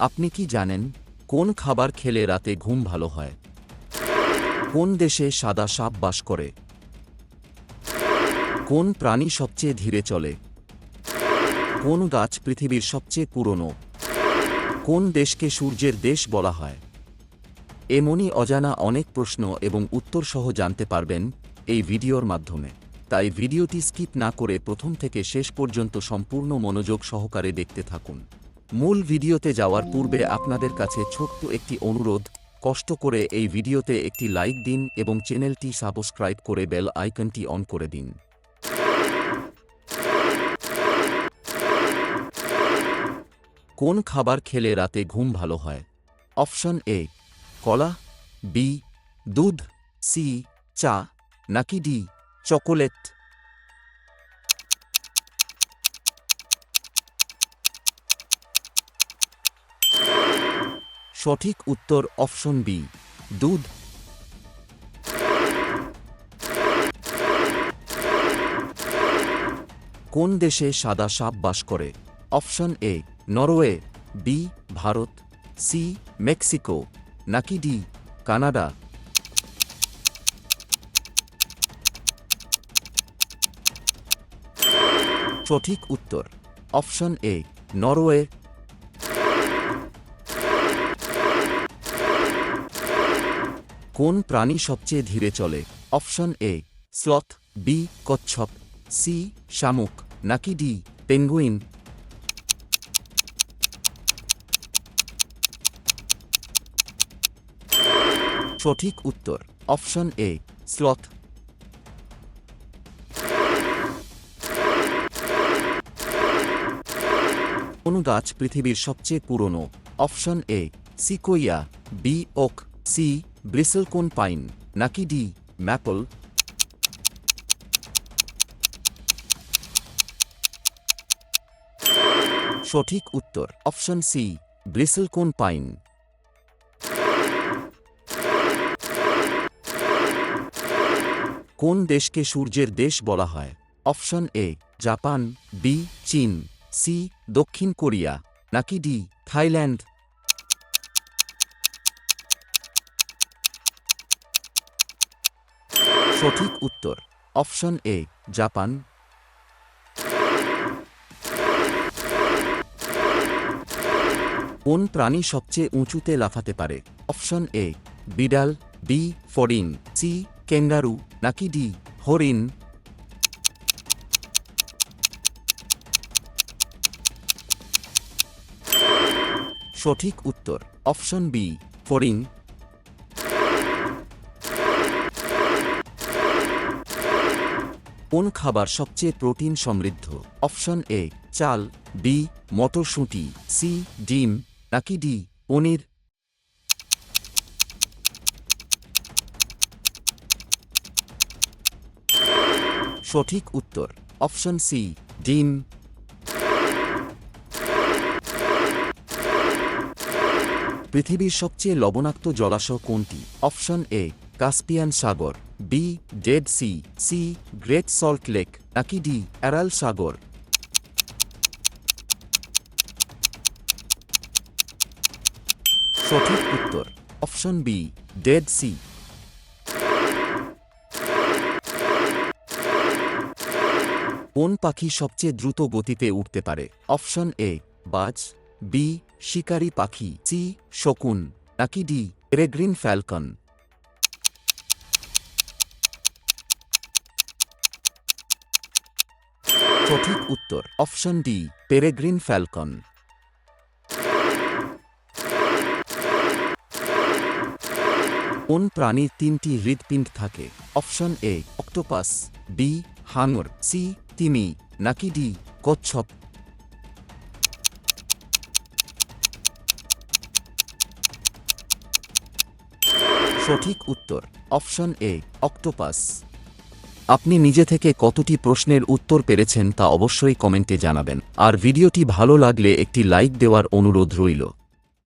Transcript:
আপনি কি জানেন কোন খাবার খেলে রাতে ঘুম ভালো হয়? কোন দেশে সাদা সাপ বাস করে? কোন প্রাণী সবচেয়ে ধীরে চলে? কোন গাছ পৃথিবীর সবচেয়ে পুরনো? কোন দেশকে সূর্যের দেশ বলা হয়? এমনই অজানা অনেক প্রশ্ন এবং উত্তর সহ জানতে পারবেন এই ভিডিওর মাধ্যমে। তাই ভিডিওটি স্কিপ না করে প্রথম থেকে শেষ পর্যন্ত সম্পূর্ণ মনোযোগ সহকারে দেখতে থাকুন। মূল ভিডিওতে যাওয়ার পূর্বে আপনাদের কাছে ছোট্ট একটি অনুরোধ, কষ্ট করে এই ভিডিওতে একটি লাইক দিন এবং চ্যানেলটি সাবস্ক্রাইব করে বেল আইকনটি অন করে দিন। কোন খাবার খেলে রাতে ঘুম ভালো হয়? অপশন এ, কলা, বি, দুধ, সি, চা, নাকি ডি, চকোলেট। সঠিক উত্তর অপশন বি, দুধ। কোন দেশে সাদা সাপ বাস করে? Option A, Norway, B, Bharat, C, Mexico, নাকি ডি, কানাডা। সঠিক উত্তর, অপশন এ, নরওয়ে। কোন প্রাণী সবচেয়ে ধীরে চলে? অপশন এ, স্লথ, বি, কচ্ছপ, সি, শামুক, নাকি ডি, পেঙ্গুইন? সঠিক উত্তর, অপশন এ, স্লথ। কোন গাছ পৃথিবীর সবচেয়ে পুরনো? Option A, sequoia, B, oak, C bristlecone pine, নাকি ডি, ম্যাপল? সঠিক উত্তর, অপশন সি, ব্রিসেলকোন পাইন। কোন দেশকে সূর্যের দেশ বলা হয়? অপশন এ, জাপান, বি, চীন, সি, দক্ষিণ কোরিয়া, নাকি ডি, থাইল্যান্ড? সঠিক উত্তর, অপশন এ জাপান। কোন প্রাণী সবচেয়ে উঁচুতে লাফাতে পারে? অপশন এ বিড়াল বি ফরিং সি কেঙ্গারু নাকি ডি হরিণ। সঠিক উত্তর, অপশন বি ফরিং কোন খাবার সবচেয়ে প্রোটিন সমৃদ্ধ? অপশন এ, চাল, বি, মটরশুঁটি, সি, ডিম, নাকি ডি, পনির? সঠিক উত্তর, অপশন সি, ডিম। পৃথিবীর সবচেয়ে লবণাক্ত জলাশয় কোনটি? Option A, Caspian Sagar. B Dead Sea C Great Salt Lake নাকি ডি অ্যারাল সাগর সঠিক উত্তর অপশন বি ডেড সি কোন পাখি সবচেয়ে দ্রুত গতিতে উঠতে পারে? অপশন এ বাজ বি শিকারি পাখি সি শকুন, নাকি ডি পেরেগ্রিন ফ্যালকন সঠিক উত্তর, অপশন ডি পেরেগ্রিন ফ্যালকন কোন প্রাণীর তিনটি হৃদপিণ্ড থাকে? অপশন এ, অক্টোপাস বি হাঙর সি তিমি, নাকি ডি কচ্ছপ? সঠিক উত্তর, অপশন এ, অক্টোপাস। আপনি নিজে থেকে কতটি প্রশ্নের উত্তর পেরেছেন তা অবশ্যই কমেন্টে জানাবেন। আর ভিডিওটি ভালো লাগলে একটি লাইক দেওয়ার অনুরোধ রইল।